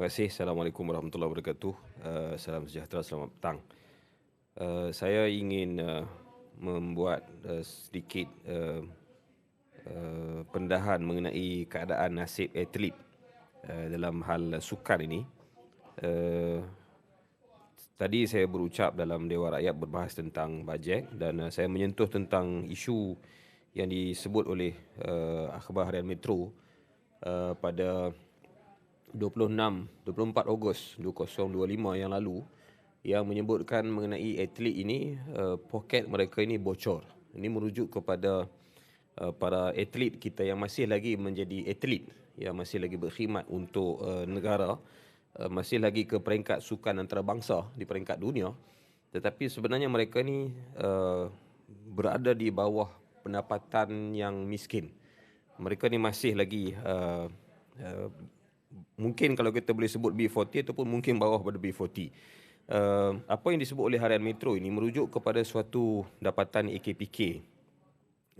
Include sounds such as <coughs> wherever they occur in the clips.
Terima kasih. Assalamualaikum warahmatullahi wabarakatuh. Uh, salam sejahtera, selamat petang. Uh, saya ingin uh, membuat uh, sedikit uh, uh, pendahan mengenai keadaan nasib atlet uh, dalam hal sukan ini. Uh, tadi saya berucap dalam Dewan Rakyat berbahas tentang bajet dan uh, saya menyentuh tentang isu yang disebut oleh uh, akhbar harian Metro uh, pada 26 24 Ogos 2025 yang lalu yang menyebutkan mengenai atlet ini uh, poket mereka ini bocor. Ini merujuk kepada uh, para atlet kita yang masih lagi menjadi atlet yang masih lagi berkhidmat untuk uh, negara uh, masih lagi ke peringkat sukan antarabangsa di peringkat dunia tetapi sebenarnya mereka ni uh, berada di bawah pendapatan yang miskin. Mereka ni masih lagi uh, uh, mungkin kalau kita boleh sebut B40 ataupun mungkin bawah pada B40 uh, apa yang disebut oleh harian Metro ini merujuk kepada suatu dapatan AKPK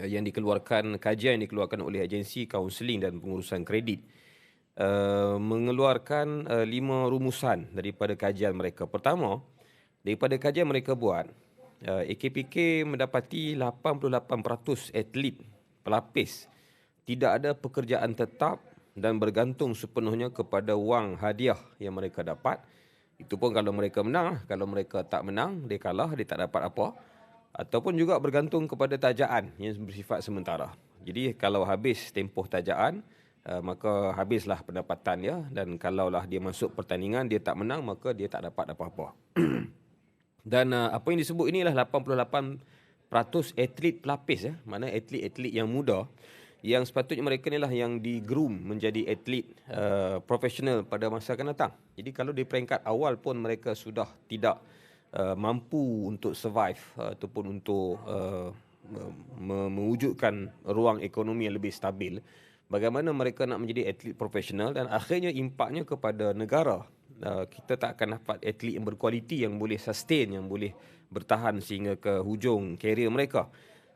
uh, yang dikeluarkan kajian yang dikeluarkan oleh agensi kaunseling dan pengurusan kredit. Uh, mengeluarkan uh, lima rumusan daripada kajian mereka. Pertama, daripada kajian mereka buat, uh, AKPK mendapati 88% atlet pelapis. Tidak ada pekerjaan tetap dan bergantung sepenuhnya kepada wang hadiah yang mereka dapat itu pun kalau mereka menang, kalau mereka tak menang, dia kalah, dia tak dapat apa. Ataupun juga bergantung kepada tajaan yang bersifat sementara. Jadi kalau habis tempoh tajaan, uh, maka habislah pendapatan dia dan kalaulah dia masuk pertandingan dia tak menang maka dia tak dapat apa-apa. <clears throat> dan uh, apa yang disebut inilah 88% atlet pelapis ya, mana atlet-atlet yang muda yang sepatutnya mereka inilah yang digroom menjadi atlet uh, profesional pada masa akan datang. Jadi kalau di peringkat awal pun mereka sudah tidak uh, mampu untuk survive uh, ataupun untuk uh, mewujudkan ruang ekonomi yang lebih stabil, bagaimana mereka nak menjadi atlet profesional dan akhirnya impaknya kepada negara. Uh, kita tak akan dapat atlet yang berkualiti yang boleh sustain, yang boleh bertahan sehingga ke hujung karier mereka.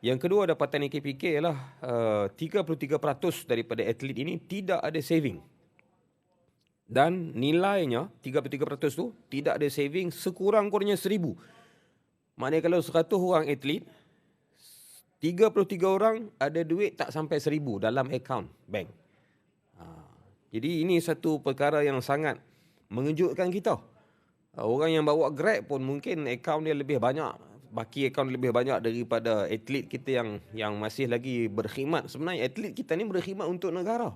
Yang kedua dapatan AKPK ialah uh, 33% daripada atlet ini tidak ada saving. Dan nilainya 33% tu tidak ada saving sekurang-kurangnya 1000. Maknanya kalau 100 orang atlet 33 orang ada duit tak sampai 1000 dalam account bank. Uh, jadi ini satu perkara yang sangat mengejutkan kita. Uh, orang yang bawa Grab pun mungkin account dia lebih banyak baki akaun lebih banyak daripada atlet kita yang yang masih lagi berkhidmat. Sebenarnya atlet kita ni berkhidmat untuk negara.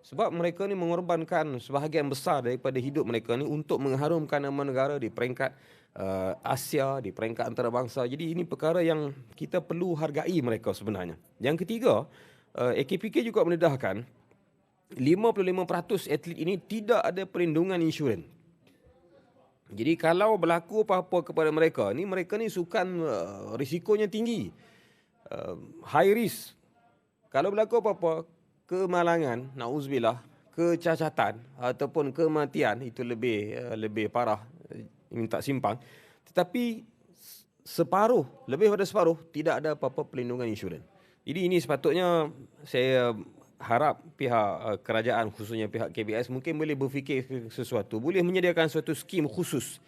Sebab mereka ni mengorbankan sebahagian besar daripada hidup mereka ni untuk mengharumkan nama negara di peringkat uh, Asia, di peringkat antarabangsa. Jadi ini perkara yang kita perlu hargai mereka sebenarnya. Yang ketiga, uh, AKPK juga mendedahkan 55% atlet ini tidak ada perlindungan insurans. Jadi kalau berlaku apa-apa kepada mereka ni mereka ni sukan uh, risikonya tinggi. Uh, high risk. Kalau berlaku apa-apa kemalangan, nauzubillah, kecacatan ataupun kematian itu lebih uh, lebih parah uh, minta simpang. Tetapi separuh, lebih pada separuh tidak ada apa-apa perlindungan insurans. Jadi ini sepatutnya saya harap pihak uh, kerajaan khususnya pihak KBS mungkin boleh berfikir sesuatu. Boleh menyediakan suatu skim khusus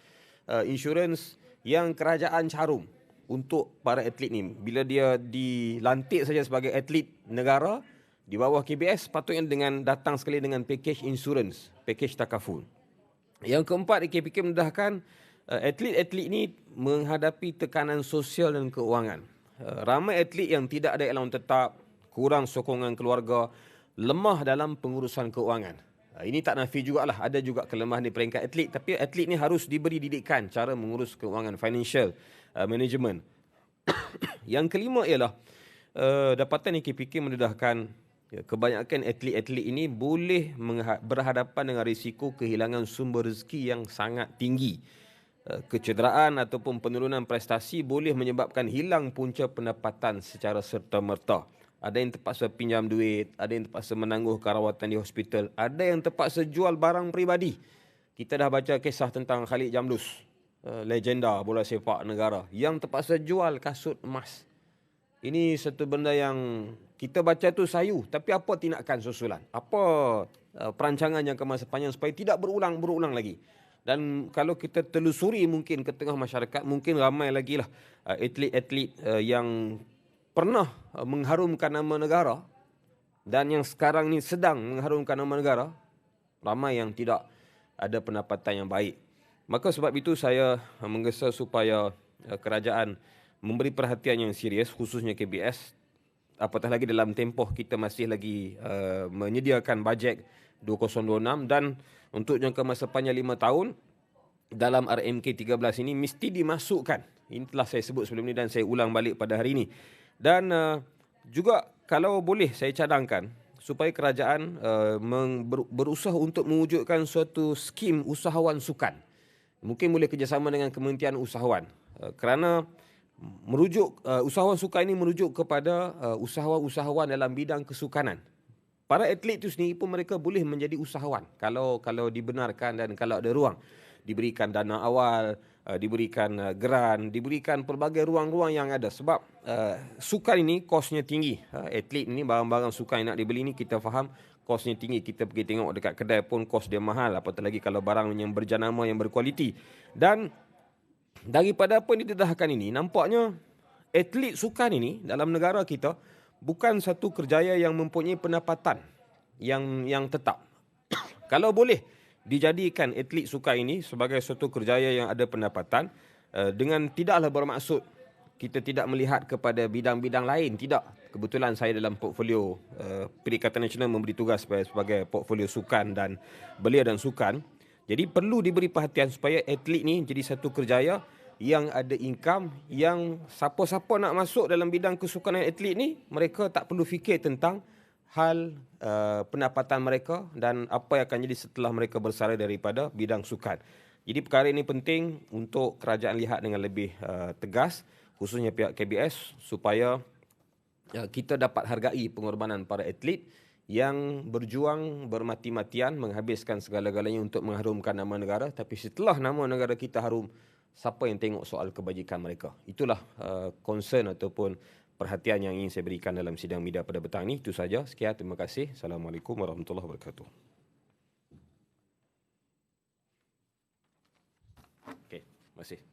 uh, insurans yang kerajaan carum untuk para atlet ni. Bila dia dilantik saja sebagai atlet negara di bawah KBS patutnya dengan datang sekali dengan package insurans package takaful. Yang keempat KPK mendahkan uh, atlet-atlet ini menghadapi tekanan sosial dan keuangan. Uh, ramai atlet yang tidak ada allowance tetap kurang sokongan keluarga, lemah dalam pengurusan keuangan. Ha, ini tak nafi jugalah, ada juga kelemahan di peringkat atlet. Tapi atlet ni harus diberi didikan cara mengurus keuangan, financial uh, management. <coughs> Yang kelima ialah uh, dapatan KPK mendedahkan ya, kebanyakan atlet-atlet ini boleh berhadapan dengan risiko kehilangan sumber rezeki yang sangat tinggi. Uh, kecederaan ataupun penurunan prestasi boleh menyebabkan hilang punca pendapatan secara serta-merta ada yang terpaksa pinjam duit, ada yang terpaksa menangguh kerawatan di hospital, ada yang terpaksa jual barang peribadi. Kita dah baca kisah tentang Khalid Jamlus, uh, legenda bola sepak negara, yang terpaksa jual kasut emas. Ini satu benda yang kita baca tu sayu, tapi apa tindakan susulan? Apa uh, perancangan jangka masa panjang supaya tidak berulang-berulang lagi. Dan kalau kita telusuri mungkin ke tengah masyarakat, mungkin ramai lagi lah uh, atlet-atlet yang pernah uh, mengharumkan nama negara dan yang sekarang ni sedang mengharumkan nama negara, ramai yang tidak ada pendapatan yang baik. Maka sebab itu saya menggesa supaya kerajaan memberi perhatian yang serius khususnya KBS apatah lagi dalam tempoh kita masih lagi uh, menyediakan bajet 2026 dan untuk jangka masa panjang lima tahun dalam RMK 13 ini mesti dimasukkan. Ini telah saya sebut sebelum ini dan saya ulang balik pada hari ini. Dan uh, juga kalau boleh saya cadangkan supaya kerajaan uh, berusaha untuk mewujudkan suatu skim usahawan sukan. Mungkin boleh kerjasama dengan Kementerian Usahawan. Uh, kerana merujuk uh, usahawan sukan ini merujuk kepada uh, usahawan-usahawan dalam bidang kesukanan para atlet itu sendiri pun mereka boleh menjadi usahawan kalau kalau dibenarkan dan kalau ada ruang diberikan dana awal uh, diberikan uh, grant diberikan pelbagai ruang-ruang yang ada. Sebab uh, sukan ini kosnya tinggi. Uh, atlet ini barang-barang sukan yang nak dibeli ini kita faham kosnya tinggi. Kita pergi tengok dekat kedai pun kos dia mahal. Apatah lagi kalau barang yang berjenama yang berkualiti. Dan daripada apa yang didedahkan ini nampaknya atlet sukan ini dalam negara kita bukan satu kerjaya yang mempunyai pendapatan yang yang tetap. <coughs> Kalau boleh dijadikan atlet suka ini sebagai satu kerjaya yang ada pendapatan uh, dengan tidaklah bermaksud kita tidak melihat kepada bidang-bidang lain. Tidak. Kebetulan saya dalam portfolio uh, Perikatan Nasional memberi tugas sebagai, sebagai portfolio sukan dan belia dan sukan. Jadi perlu diberi perhatian supaya atlet ni jadi satu kerjaya yang ada income yang siapa-siapa nak masuk dalam bidang kesukanan atlet ni mereka tak perlu fikir tentang hal uh, pendapatan mereka dan apa yang akan jadi setelah mereka bersalin daripada bidang sukan. Jadi perkara ini penting untuk kerajaan lihat dengan lebih uh, tegas khususnya pihak KBS supaya uh, kita dapat hargai pengorbanan para atlet yang berjuang bermati-matian menghabiskan segala-galanya untuk mengharumkan nama negara tapi setelah nama negara kita harum siapa yang tengok soal kebajikan mereka. Itulah uh, concern ataupun perhatian yang ingin saya berikan dalam sidang media pada petang ini. Itu saja. Sekian. Terima kasih. Assalamualaikum warahmatullahi wabarakatuh. Okey. Terima kasih.